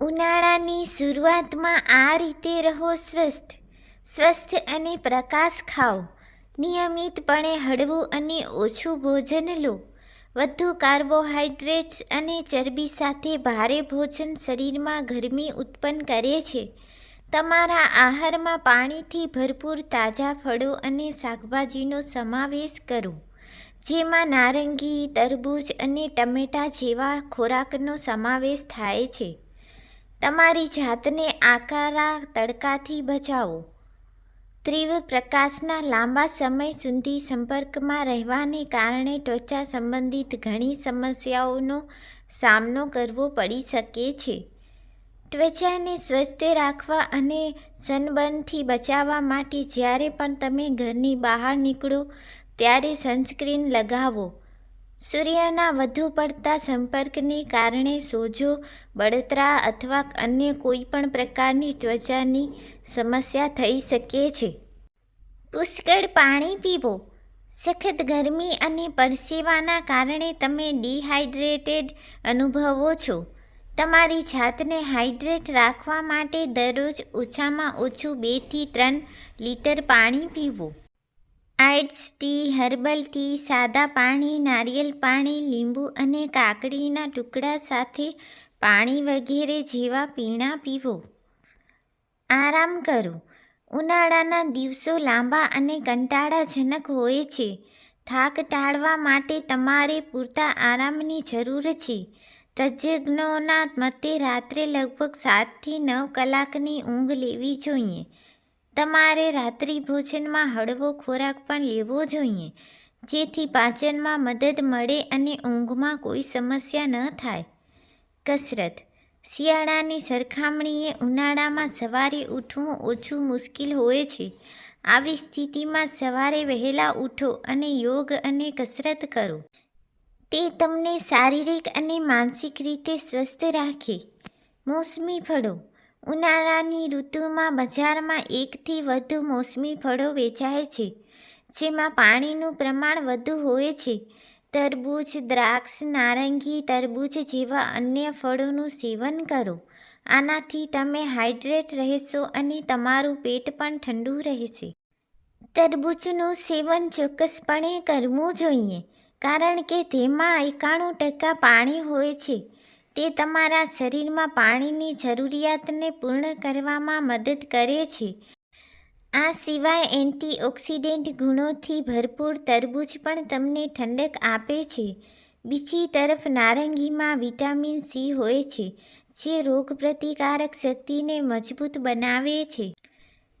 ઉનાળાની શરૂઆતમાં આ રીતે રહો સ્વસ્થ. સ્વસ્થ અને પ્રકાશ ખાઓ. નિયમિતપણે હળવું અને ઓછું ભોજન લો. વધુ કાર્બોહાઈડ્રેટ્સ અને ચરબી સાથે ભારે ભોજન શરીરમાં ગરમી ઉત્પન્ન કરે છે. તમારા આહારમાં પાણીથી ભરપૂર તાજા ફળો અને શાકભાજીનો સમાવેશ કરો. જેમાં નારંગી, તરબૂચ અને ટમેટાં જેવા ખોરાકનો સમાવેશ થાય છે. તમારી જાતને આકારા તડકાથી બચાવો. તીવ્ર પ્રકાશના લાંબા સમય સુધી સંપર્કમાં રહેવાને કારણે ત્વચા સંબંધિત ઘણી સમસ્યાઓનો સામનો કરવો પડી શકે છે. ત્વચાને સ્વસ્થ રાખવા અને સનબર્નથી બચાવવા માટે જ્યારે પણ તમે ઘરની બહાર નીકળો, ત્યારે સનસ્ક્રીન લગાવો. સૂર્યના વધુ પડતા સંપર્કને કારણે સોજો, બળતરા અથવા અન્ય કોઈપણ પ્રકારની ત્વચાની સમસ્યા થઈ શકે છે. પુષ્કળ પાણી પીવો. સખત ગરમી અને પરસેવાના કારણે તમે ડિહાઇડ્રેટેડ અનુભવો છો. તમારી જાતને હાઇડ્રેટ રાખવા માટે દરરોજ ઓછામાં ઓછું બેથી ત્રણ લીટર પાણી પીવું. આઇડ્સ ટી, હર્બલ, ટી, સાદા પાણી, નારિયેલ પાણી, લીંબુ અને કાકડીના ટુકડા સાથે પાણી વગેરે જેવા પીણાં પીવો. આરામ કરો. ઉનાળાના દિવસો લાંબા અને કંટાળાજનક હોય છે. થાક ટાળવા માટે તમારે પૂરતા આરામની જરૂર છે. તજજ્ઞોના મતે રાત્રે લગભગ સાતથી નવ કલાકની ઊંઘ લેવી જોઈએ. તમારે રાત્રિ ભોજનમાં હળવો ખોરાક પણ લેવો જોઈએ, જેથી પાચનમાં મદદ મળે અને ઊંઘમાં કોઈ સમસ્યા ન થાય. કસરત. શિયાળાની સરખામણીએ ઉનાળામાં સવારે ઉઠવું ઓછું મુશ્કેલ હોય છે. આવી સ્થિતિમાં સવારે વહેલા ઉઠો અને યોગ અને કસરત કરો. તે તમને શારીરિક અને માનસિક રીતે સ્વસ્થ રાખે. મોસમી ફળો. ઉનાળાની ઋતુમાં બજારમાં એકથી વધુ મોસમી ફળો વેચાય છે, જેમાં પાણીનું પ્રમાણ વધુ હોય છે. તરબૂચ, દ્રાક્ષ, નારંગી, તરબૂચ જેવા અન્ય ફળોનું સેવન કરો. આનાથી તમે હાઇડ્રેટ રહેશો અને તમારું પેટ પણ ઠંડુ રહેશે. તરબૂચનું સેવન ચોક્કસપણે કરવું જોઈએ, કારણ કે તેમાં એકાણું ટકા પાણી હોય છે. તે તમારા શરીરમાં પાણીની જરૂરિયાતને પૂર્ણ કરવામાં મદદ કરે છે. આ સિવાય એન્ટીઓક્સિડન્ટ ગુણોથી ભરપૂર તરબૂચ પણ તમને ઠંડક આપે છે. બીજી તરફ નારંગીમાં વિટામિન સી હોય છે, જે રોગપ્રતિકારક શક્તિને મજબૂત બનાવે છે.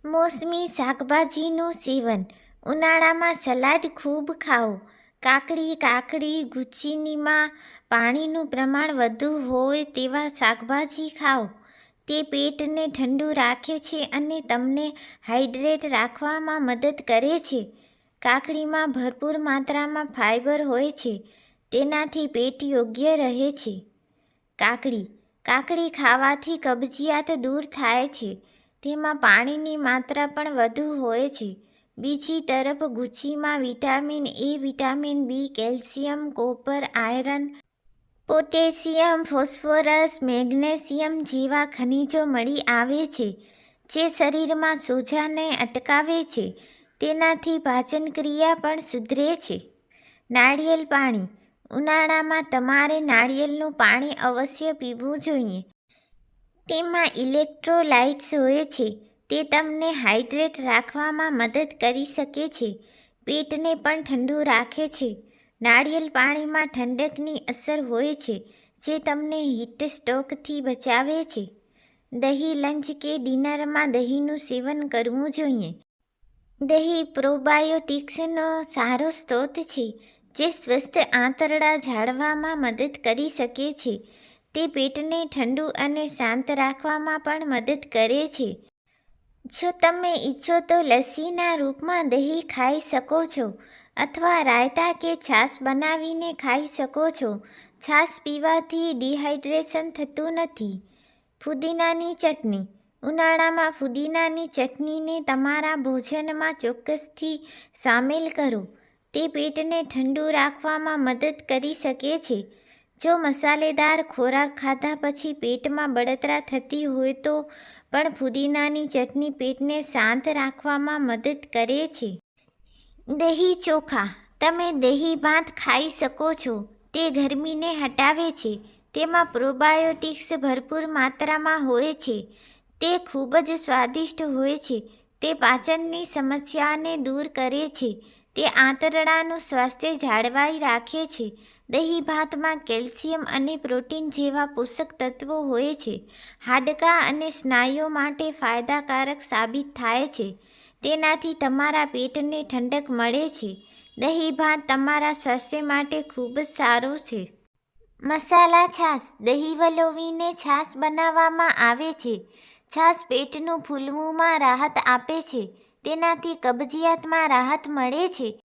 મોસમી શાકભાજીનું સેવન, ઉનાળામાં સલાડ ખૂબ ખાઓ કાકડી કાકડી ગુચ્છીનીમાં પાણીનું પ્રમાણ વધુ હોય તેવા શાકભાજી ખાઓ. તે પેટને ઠંડુ રાખે છે અને તમને હાઇડ્રેટ રાખવામાં મદદ કરે છે. કાકડીમાં ભરપૂર માત્રામાં ફાઇબર હોય છે. તેનાથી પેટ યોગ્ય રહે છે. કાકડી કાકડી ખાવાથી કબજિયાત દૂર થાય છે. તેમાં પાણીની માત્રા પણ વધુ હોય છે. બીજી તરફ ગુચ્છીમાં vitamin A, vitamin B, calcium, copper, iron, potassium, phosphorus, magnesium જેવા ખનિજો મળી આવે છે, જે શરીરમાં સોજાને અટકાવે છે. તેનાથી પાચન ક્રિયા પણ સુધરે છે. નાળિયેર પાણી. ઉનાળામાં તમારે નાળિયેરનું પાણી અવશ્ય પીવું જોઈએ. તેમાં ઇલેક્ટ્રોલાઇટ્સ હોય છે. તે તમને હાઇડ્રેટ રાખવામાં મદદ કરી શકે છે. પેટને પણ ઠંડુ રાખે છે. નાળિયેર પાણીમાં ઠંડકની અસર હોય છે, જે તમને હીટ સ્ટ્રોકથી બચાવે છે. દહીં, લંચ કે ડિનરમાં દહીંનું સેવન કરવું જોઈએ. દહીં પ્રોબાયોટિક્સનો સારો સ્ત્રોત છે, જે સ્વસ્થ આંતરડા જાળવામાં મદદ કરી શકે છે. તે પેટને ઠંડુ અને શાંત રાખવામાં પણ મદદ કરે છે. જો તમે ઈચ્છો તો લસ્સીના રૂપમાં દહીં ખાઈ શકો છો અથવા રાયતા કે છાશ બનાવીને ખાઈ શકો છો. છાશ પીવાથી ડિહાઇડ્રેશન થતું નથી. ફુદીનાની ચટણી. ઉનાળામાં ફુદીનાની ચટણીને તમારા ભોજનમાં ચોક્કસથી સામેલ કરો. તે પેટને ઠંડુ રાખવામાં મદદ કરી શકે છે. જો મસાલેદાર ખોરાક ખાધા પછી પેટમાં બળતરા થતી હોય તો પણ ફુદીનાની ચટણી પેટને શાંત રાખવામાં મદદ કરે છે. દહીં ચોખા. તમે દહીં ભાત ખાઈ શકો છો. તે ગરમીને હટાવે છે. તેમાં પ્રોબાયોટિક્સ ભરપૂર માત્રામાં હોય છે. તે ખૂબ જ સ્વાદિષ્ટ હોય છે. તે પાચનની સમસ્યાને દૂર કરે છે. તે આંતરડાનું સ્વાસ્થ્ય જાળવાઈ રાખે છે. દહીં ભાતમાં કેલ્શિયમ અને પ્રોટીન જેવા પોષક તત્વો હોય છે. હાડકાં અને સ્નાયુઓ માટે ફાયદાકારક સાબિત થાય છે. તેનાથી તમારા પેટને ઠંડક મળે છે. દહીં ભાત તમારા સ્વાસ્થ્ય માટે ખૂબ જ સારું છે. મસાલા છાશ. દહીં વલોવીને છાશ બનાવવામાં આવે છે. છાશ પેટનું ફૂલવુંમાં રાહત આપે છે. તેનાથી કબજિયાતમાં રાહત મળે છે.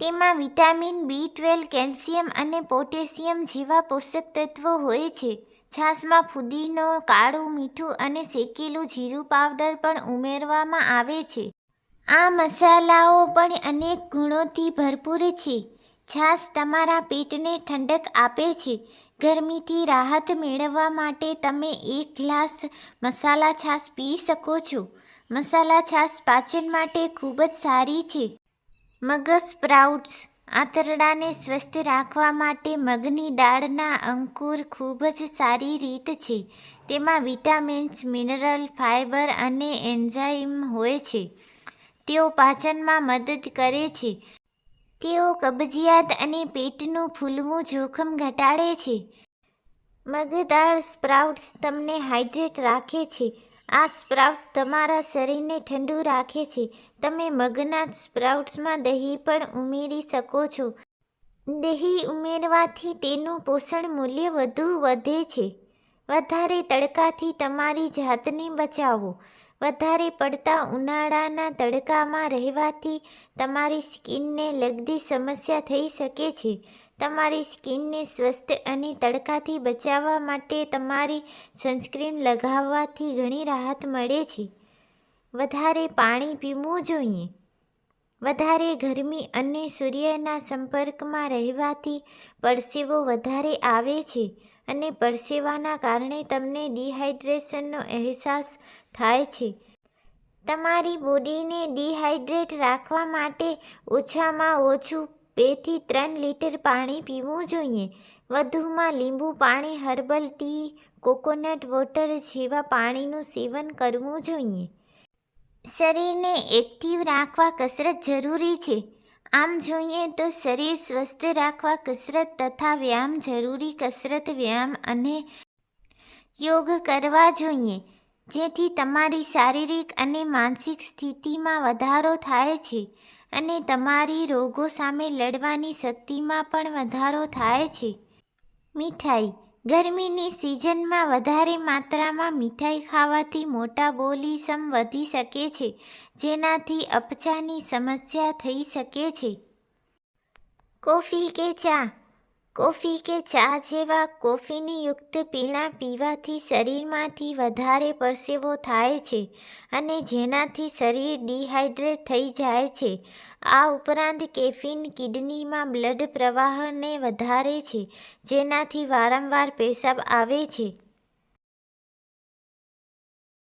તેમાં વિટામિન બી ટ્વેલ્વ, કેલ્શિયમ અને પોટેશિયમ જેવા પોષક તત્વો હોય છે. છાશમાં ફુદીનો, કાળું મીઠું અને શેકેલું જીરું પાવડર પણ ઉમેરવામાં આવે છે. આ મસાલાઓ પણ અનેક ગુણોથી ભરપૂર છે. છાશ તમારા પેટને ઠંડક આપે છે. ગરમીથી રાહત મેળવવા માટે તમે એક ગ્લાસ મસાલા છાશ પી શકો છો. મસાલા છાશ પાચન માટે ખૂબ જ સારી છે. મગજ સ્પ્રાઉટ્સ. આંતરડાને સ્વસ્થ રાખવા માટે મગની દાળના અંકુર ખૂબ જ સારી રીત છે. તેમાં વિટામિન્સ, મિનરલ ફાઇબર અને એન્ઝાઇમ હોય છે. તેઓ પાચનમાં મદદ કરે છે. તેઓ કબજિયાત અને પેટનું ફૂલવું જોખમ ઘટાડે છે. મગદાળ સ્પ્રાઉટ્સ તમને હાઇડ્રેટ રાખે છે. આ સ્પ્રાઉટ તમારા શરીરને ઠંડુ રાખે છે. તમે મગના સ્પ્રાઉટ્સમાં દહીં પણ ઉમેરી શકો છો. દહીં ઉમેરવાથી તેનું પોષણ મૂલ્ય વધુ વધે છે. વધારે તડકાથી તમારી જાતને બચાવો. વધારે પડતા ઉનાળાના તડકામાં રહેવાથી તમારી સ્કિનને લગતી સમસ્યા થઈ શકે છે. તમારી સ્કિનને સ્વસ્થ અને તડકાથી બચાવવા માટે તમારી સનસ્ક્રીન લગાવવાથી ઘણી રાહત મળે છે. વધારે પાણી પીવું જોઈએ. વધારે ગરમી અને સૂર્યના સંપર્કમાં રહેવાથી પરસેવો વધારે આવે છે અને પરસેવાના કારણે તમને ડિહાઇડ્રેશનનો અહેસાસ થાય છે. તમારી બોડીને ડિહાઇડ્રેટ રાખવા માટે ઓછામાં ઓછું બેથી ત્રણ લીટર પાણી પીવું જોઈએ. વધુમાં લીંબુ પાણી, હર્બલ ટી, કોકોનટ વોટર જેવા પાણીનું સેવન કરવું જોઈએ. શરીરને એક્ટિવ રાખવા કસરત જરૂરી છે. આમ જોઈએ તો શરીર સ્વસ્થ રાખવા કસરત તથા વ્યાયામ જરૂરી કસરત વ્યાયામ અને યોગ કરવા જોઈએ, જેથી તમારી શારીરિક અને માનસિક સ્થિતિમાં વધારો થાય છે. અને તમારી રોગો સામે લડવાની શક્તિમાં પણ વધારો થાય છે. મીઠાઈ. ગરમીની સિઝનમાં વધારે માત્રામાં મીઠાઈ ખાવાથી મોટા બોલીસમ વધી શકે છે, જેનાથી અપચાની સમસ્યા થઈ શકે છે. કોફી કે ચા? કોફી કે ચા જેવા કોફીની યુક્ત પીણા પીવાથી શરીરમાંથી વધારે પરસેવો થાય છે અને જેનાથી શરીર ડિહાઇડ્રેટ થઈ જાય છે. આ ઉપરાંત કેફીન કિડનીમાં બ્લડ પ્રવાહને વધારે છે, જેનાથી વારંવાર પેશાબ આવે છે.